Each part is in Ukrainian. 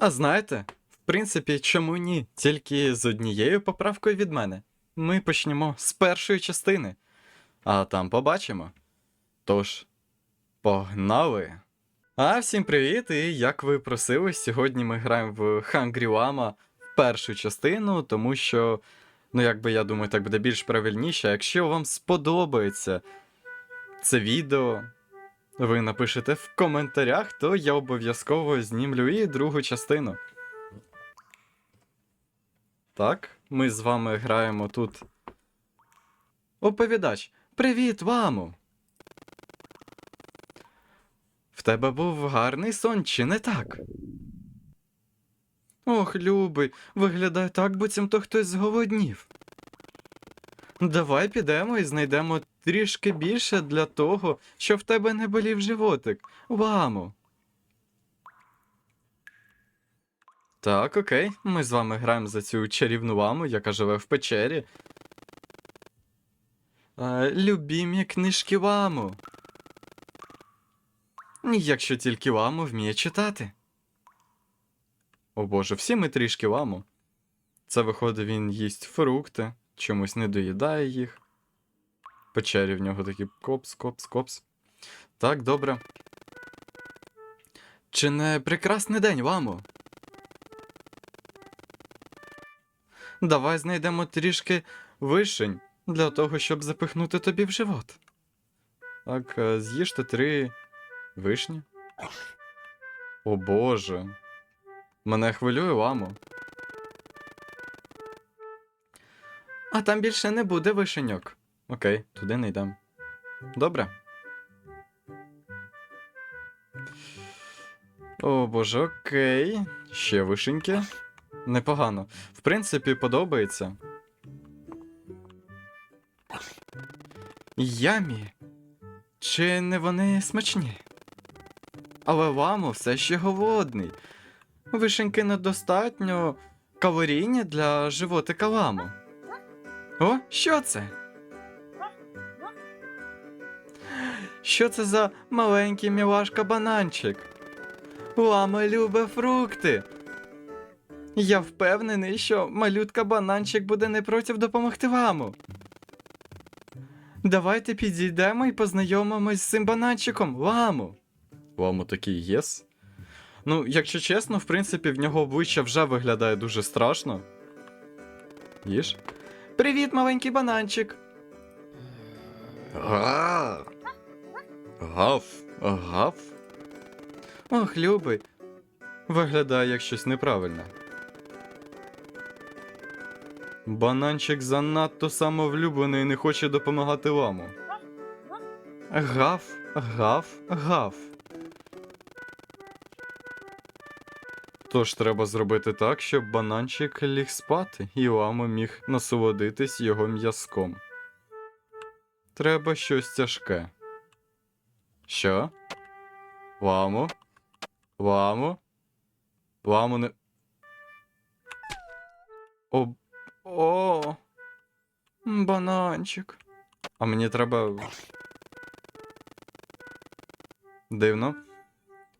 А знаєте, в принципі, чому ні? Тільки з однією поправкою від мене. Ми почнемо з першої частини, а там побачимо. Тож, погнали! А всім привіт! І як ви просили, сьогодні ми граємо в Hungry Llama в першу частину, тому що, ну якби я думаю, так буде більш правильніше. Якщо вам сподобається це відео, ви напишете в коментарях, то я обов'язково знімлю і другу частину. Так, ми з вами граємо тут. Оповідач, привіт, маму! В тебе був гарний сон, чи не так? Ох, любий, виглядає так, буцімто хтось зголоднів. Давай підемо і знайдемо трішки більше для того, щоб в тебе не болів животик. Ваму. Так, окей. Ми з вами граємо за цю чарівну ламу, яка живе в печері. Е, любімі книжки ламу. Якщо тільки ламу вміє читати. О боже, всі ми трішки ламу. Це виходить, він їсть фрукти, чомусь не доїдає їх. Печері в нього такі копс, копс, копс. Так, добре. Чи не прекрасний день, ламо? Давай знайдемо трішки вишень для того, щоб запихнути тобі в живот. Так, е, з'їжте три вишні. О боже. Мене хвилює ламо. А там більше не буде вишеньок. Окей, туди не йдемо. Добре. О боже, окей. Ще вишеньки. Непогано. В принципі, подобається. Ямі. Чи не вони смачні? Але ламо все ще голодний. Вишеньки недостатньо калорійні для животика ламо. О, що це? Що це за маленький мілашка бананчик? Лама любить фрукти. Я впевнений, що малютка бананчик буде не проти допомогти ламу. Давайте підійдемо і познайомимось з цим бананчиком, ламу. Ламу такий єс. Ну, якщо чесно, в принципі, в нього обличчя вже виглядає дуже страшно. Їж? Привіт, маленький бананчик. Га. Гав, гав. Ох, любий. Виглядає як щось неправильне. Бананчик занадто самовлюблений і не хоче допомагати ламу. Гав, гав, гав. Тож треба зробити так, щоб бананчик ліг спати, і лама міг насолодитись його м'язком. Треба щось тяжке. Що? Ламо? Ламо? Ламо не. О. О. Бананчик. А мені треба. Дивно.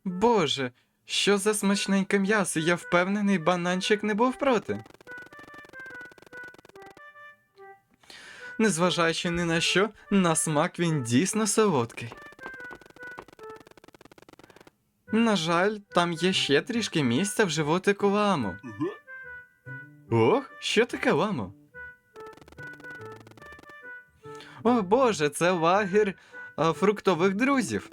Боже, що за смачненьке м'ясо? Я впевнений, бананчик не був проти. Незважаючи ні на що, на смак він дійсно солодкий. На жаль, там є ще трішки місця в животику ламу. Ох, що таке ламо? О боже, це лагер а, фруктових друзів.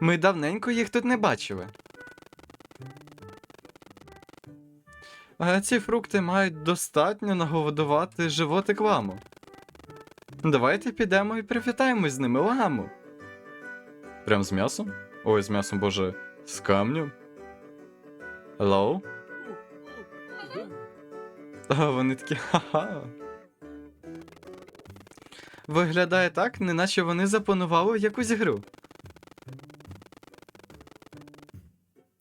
Ми давненько їх тут не бачили. А ці фрукти мають достатньо нагодувати животик ламу. Давайте підемо і привітаємось з ними ламу. Прям з м'ясом? Ой, з м'ясом, боже, з камню. Hello? А вони такі ха-ха. Виглядає так, неначе вони запланували якусь гру.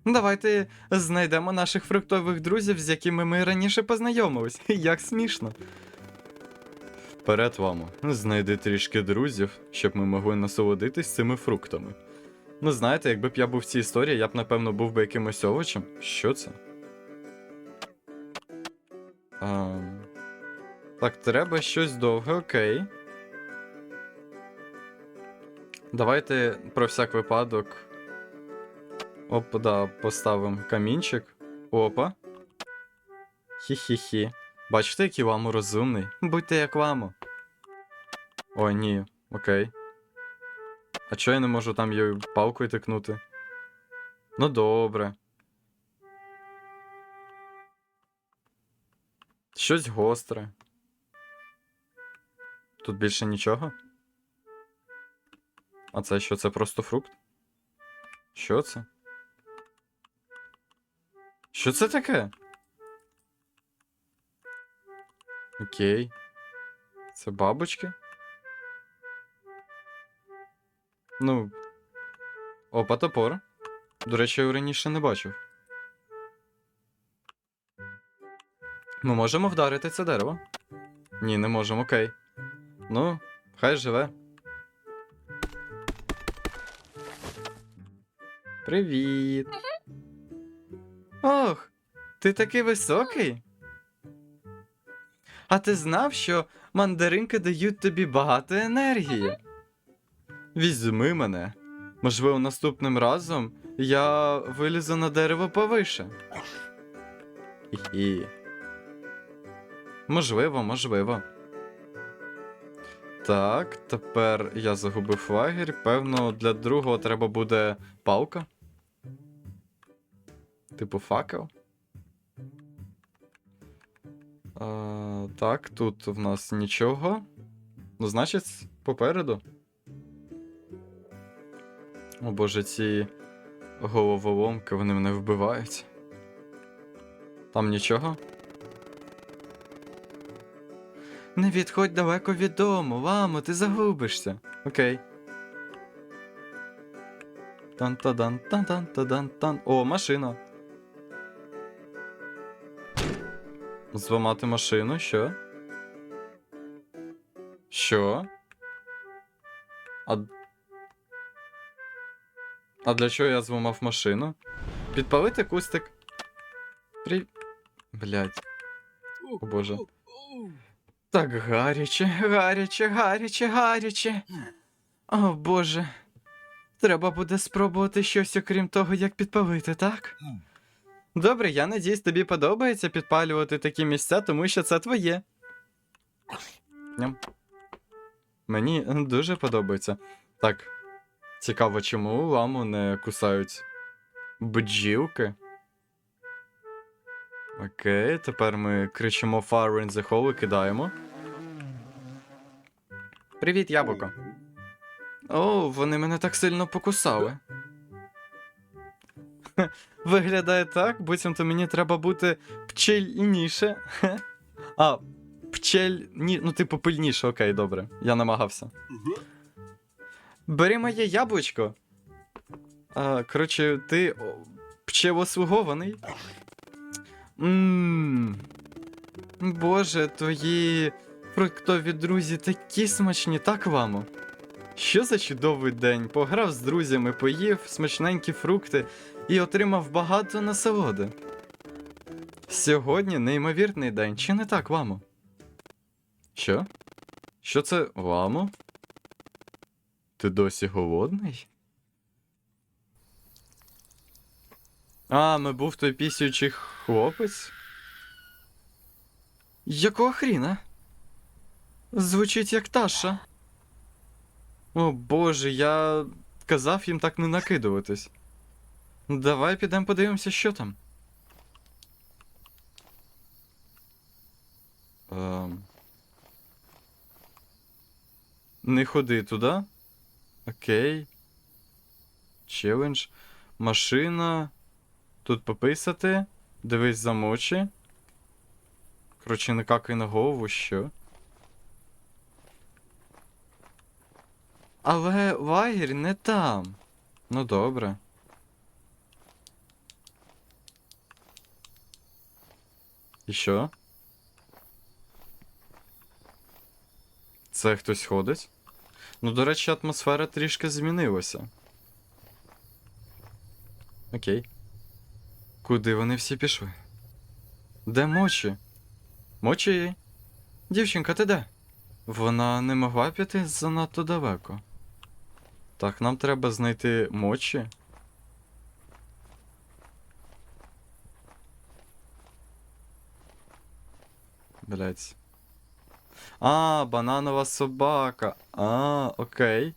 Давайте знайдемо наших фруктових друзів, з якими ми раніше познайомились. Як смішно. Вперед, мамо. Знайди трішки друзів, щоб ми могли насолодитись цими фруктами. Ну, знаєте, якби б я був в цій історії, я б, напевно, був би якимось овочем. Що це? Ем... Так, треба щось довге, окей. Давайте про всяк випадок. Оп, да, поставимо камінчик. Опа. Хі-хі-хі. Бачите, який ваму розумний? Будьте як ваму. О, ні, окей. А чого я не можу там її палкою тикнути? Ну добре. Щось гостре. Тут більше нічого? А це що? Це просто фрукт? Що це? Що це таке? Окей. Це бабочки? Ну. Опа, топор. До речі, я раніше не бачив. Ми можемо вдарити це дерево? Ні, не можемо, окей. Ну, хай живе. Привіт. Ох, ти такий високий. А ти знав, що мандаринки дають тобі багато енергії? Візьми мене. Можливо, наступним разом я вилізу на дерево повише. Хі-хі. Можливо, можливо. Так, тепер я загубив лагерь. Певно, для другого треба буде палка. Типу факел. А, так, тут в нас нічого. Ну, значить, попереду. О боже, ці головоломки, вони мене вбивають. Там нічого? Не відходь далеко від дому, мамо, ти загубишся. Окей. Тан-та-дан, тан-тан-та-дан-тан. О, машина. Зламати машину, що? Що? А. А для чого я зламав машину? Підпалити кустик. При. Блять. О боже. Так гаряче, гаряче, гаряче, гаряче. О боже. Треба буде спробувати щось окрім того, як підпалити, так? Добре, я надіюсь, тобі подобається підпалювати такі місця, тому що це твоє. Мені дуже подобається. Так. Цікаво, чому ламу не кусають бджілки. Окей, тепер ми кричимо Fire in the hole і кидаємо. Привіт, яблуко. О, вони мене так сильно покусали. Виглядає так, буцімто мені треба бути пчельніше. Хе. А, пчель. Ні, ну, типу, пильніше, окей, добре. Я намагався. Бери моє яблучко. А, коротше, ти пчелослугований. Ммм. Боже, твої фруктові друзі такі смачні, так мамо? Що за чудовий день? Пограв з друзями, поїв смачненькі фрукти і отримав багато насолоди. Сьогодні неймовірний день, чи не так, мамо? Що? Що це, мамо? Ти досі голодний? А, ми був той пісючий хлопець? Якого хріна? Звучить як Таша. О боже, я казав їм так не накидуватись. Давай підемо подивимося, що там. Ем... Не ходи туди. Окей. Челендж. Машина. Тут пописати. Дивись замочі. Коротше, не какай на голову, що. Але лагерь не там. Ну добре. І що? Це хтось ходить? Ну, до речі, атмосфера трішки змінилася. Окей. Куди вони всі пішли? Де мочі? Мочі? Дівчинка, ти де? Вона не могла піти занадто далеко. Так, нам треба знайти мочі. Блять. А, бананова собака. А, окей.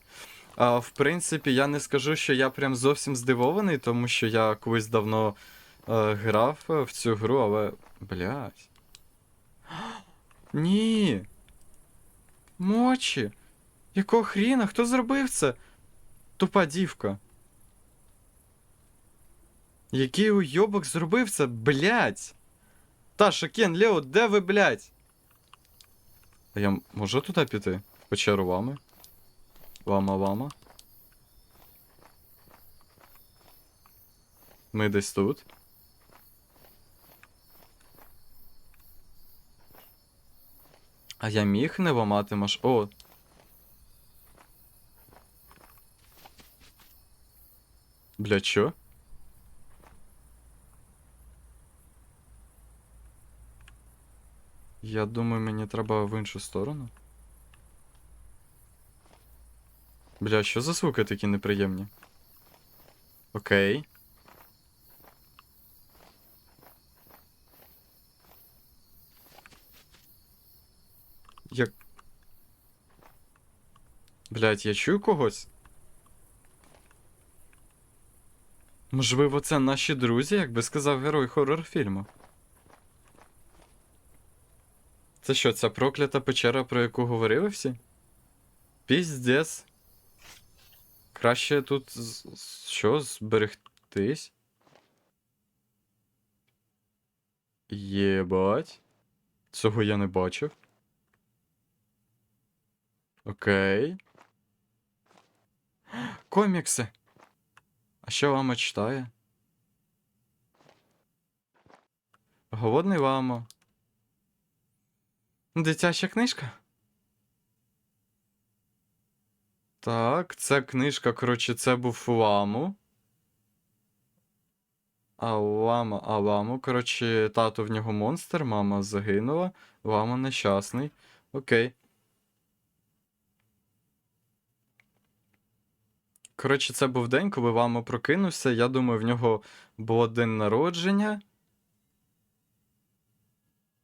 А, в принципі, я не скажу, що я прям зовсім здивований, тому що я колись давно е, грав е, в цю гру, але. Блять. Ні. Мочі. Якого хріна? Хто зробив це? Тупа дівка. Який уйобок зробив це, блять? Таша, Кен, Лео, де ви, блять? А я можу туди піти? Печеру вами? Лама, лама. Ми десь тут. А я міг не ламати маш. О. Бля, чо? Я думаю, мені треба в іншу сторону. Бля, що за звуки такі неприємні? Окей. Як. Блять, я чую когось? Можливо, це наші друзі, як би сказав герой хоррор фільму. Це що, ця проклята печера, про яку говорили всі? Піздец. Краще тут що, зберегтись? Єбать. Цього я не бачив. Окей. Комікси. А що лама читає? Голодний лама. Дитяча книжка? Так, це книжка, коротше, це був ламу. А лама, а ламу, коротше, тато в нього монстр, мама загинула, лама нещасний. Окей. Коротше, це був день, коли лама прокинувся. Я думаю, в нього було день народження.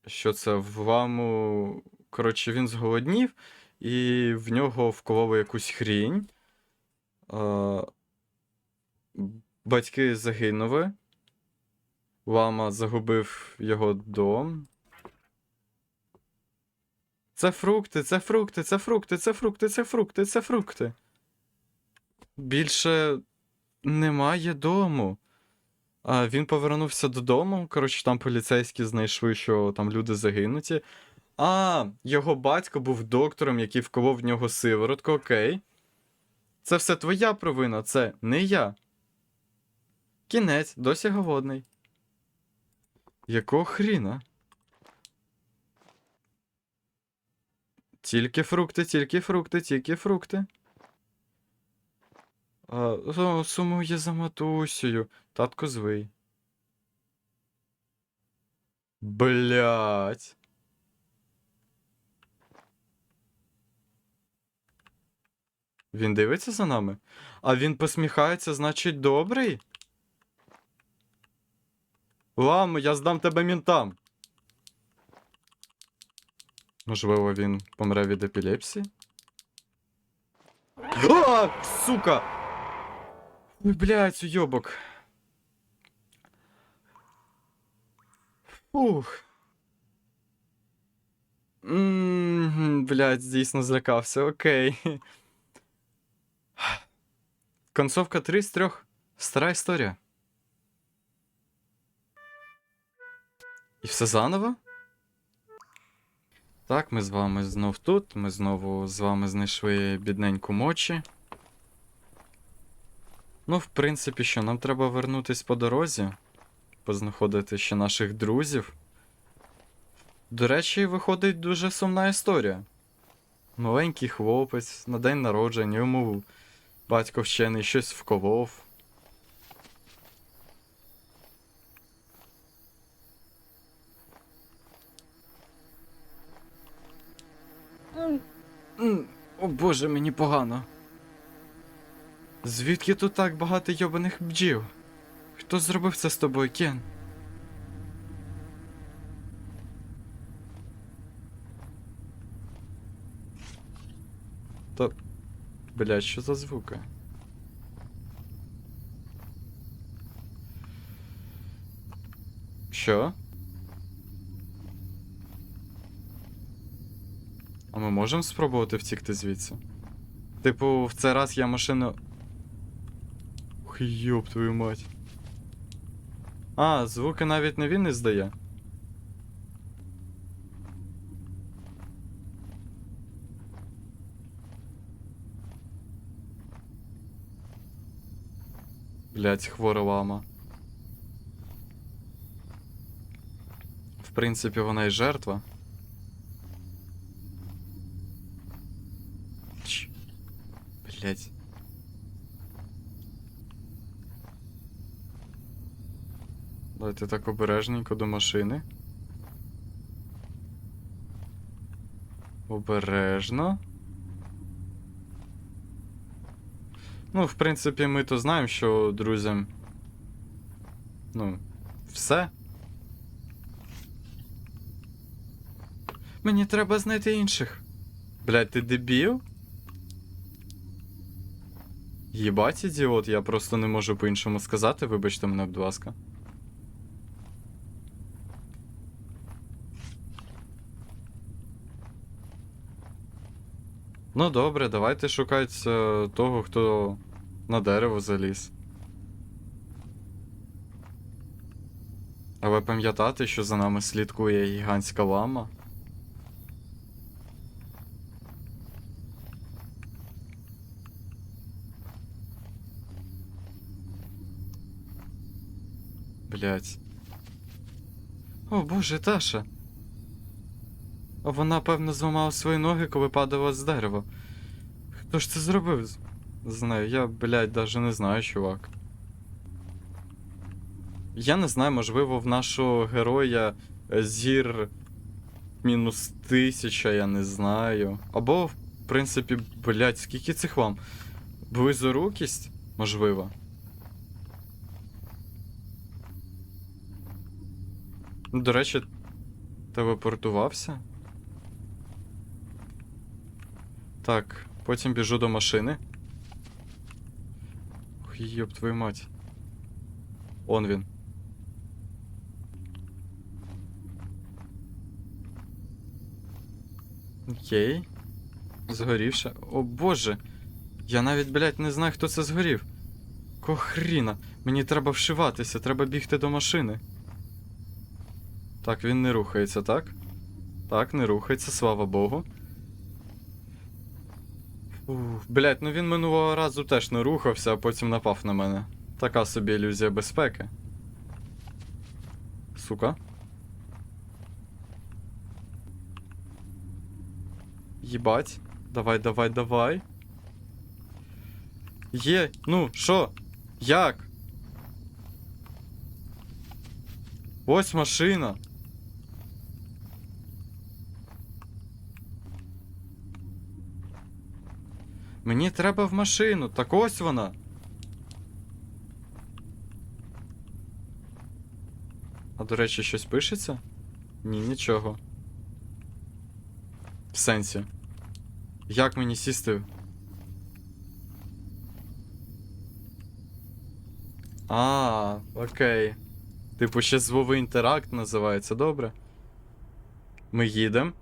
Що це в ламу. Коротше, він зголоднів, і в нього вкололи якусь хрінь. Батьки загинули. Лама загубив його дом. Це фрукти, це фрукти, це фрукти, це фрукти, це фрукти, це фрукти. Більше немає дому. А він повернувся додому. Коротше, там поліцейські знайшли, що там люди загинуті. А, його батько був доктором, який вколов в нього сиворотку, окей. Це все твоя провина, це не я. Кінець, досі голодний. Якого хріна? Тільки фрукти, тільки фрукти, тільки фрукти. А, сумує за матусею. Татко звий. Блять. Він дивиться за нами? А він посміхається, значить, добрий? Ламо, я здам тебе мінтам. Можливо, він помре від епілепсії? А, сука! Ой, блядь, уйобок. Фух. Мгм, Блядь, дійсно злякався, окей. Концовка 3 з 3. Стара історія. І все заново? Так, ми з вами знов тут. Ми знову з вами знайшли бідненьку мочі. Ну, в принципі, що, нам треба вернутись по дорозі, познаходити ще наших друзів. До речі, виходить дуже сумна історія. Маленький хлопець на день народження, йому батько вчений щось вковов. О боже, мені погано. Звідки тут так багато йобаних бджіл? Хто зробив це з тобою, Кен? Та. Блядь, що за звуки? Що? А ми можемо спробувати втікти звідси? Типу, в цей раз я машину. Ух, йоп твою мать. А, звуки навіть не він не здає. Блять, хвора лама. В принципі, вона і жертва. Ч. Блять. Давайте так обережненько до машини. Обережно. Ну, в принципі, ми то знаємо, що друзям. Ну, все. Мені треба знайти інших. Блять, ти дебіл? Єбать, ідіот, я просто не можу по-іншому сказати, вибачте мене, будь ласка. Ну добре, давайте шукати е, того, хто на дерево заліз. Але пам'ятати, що за нами слідкує гігантська лама. Блять. О боже, Таша. Вона, певно, зламала свої ноги, коли падала з дерева. Хто ж це зробив з, нею? Я, блядь, даже не знаю, чувак. Я не знаю, можливо, в нашого героя е, зір мінус тисяча, я не знаю. Або, в принципі, блядь, скільки цих вам? Близорукість? Можливо. До речі, телепортувався. Так, потім біжу до машини. Ох, йоп твою мать. Он він. Окей. Згорівше. О боже. Я навіть, блядь, не знаю, хто це згорів. Кохріна. Мені треба вшиватися, треба бігти до машини. Так, він не рухається, так? Так, не рухається, слава Богу. Ух, блять, ну він минулого разу теж не рухався, а потім напав на мене. Така собі ілюзія безпеки. Сука. Їбать. Давай, давай, давай. Є, ну, що? Як? Ось машина. Мені треба в машину, так ось вона. А до речі, щось пишеться? Ні, нічого. В сенсі. Як мені сісти? А, окей. Типу, ще звовий інтеракт називається, добре. Ми їдемо.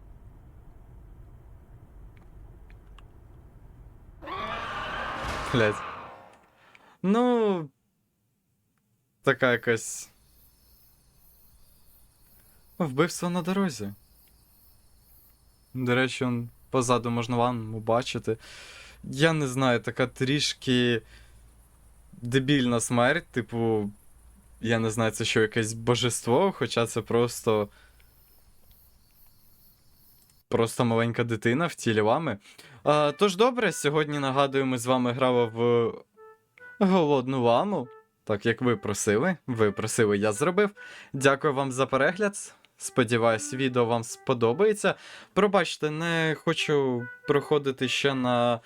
Блять. Ну. Така якась. Вбивство на дорозі. До речі, он позаду можна вам бачити. Я не знаю, така трішки дебільна смерть, типу. Я не знаю, це що якесь божество, хоча це просто. Просто маленька дитина в тілі лами. А, тож добре, сьогодні нагадую, ми з вами грали в голодну ламу. Так як ви просили. Ви просили, я зробив. Дякую вам за перегляд. Сподіваюсь, відео вам сподобається. Пробачте, не хочу проходити ще на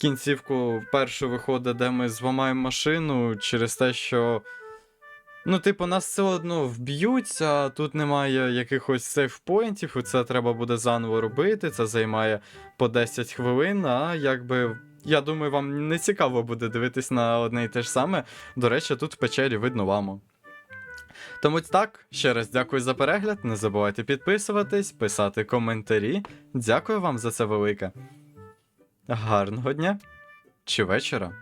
кінцівку першу виходить, де ми зламаємо машину через те, що. Ну, типу, нас все одно вб'ють, а тут немає якихось сейфпоінтів, і це треба буде заново робити. Це займає по 10 хвилин, а якби. Я думаю, вам не цікаво буде дивитись на одне і те ж саме. До речі, тут в печері видно ламу. Тому так, ще раз дякую за перегляд. Не забувайте підписуватись, писати коментарі. Дякую вам за це велике. Гарного дня чи вечора.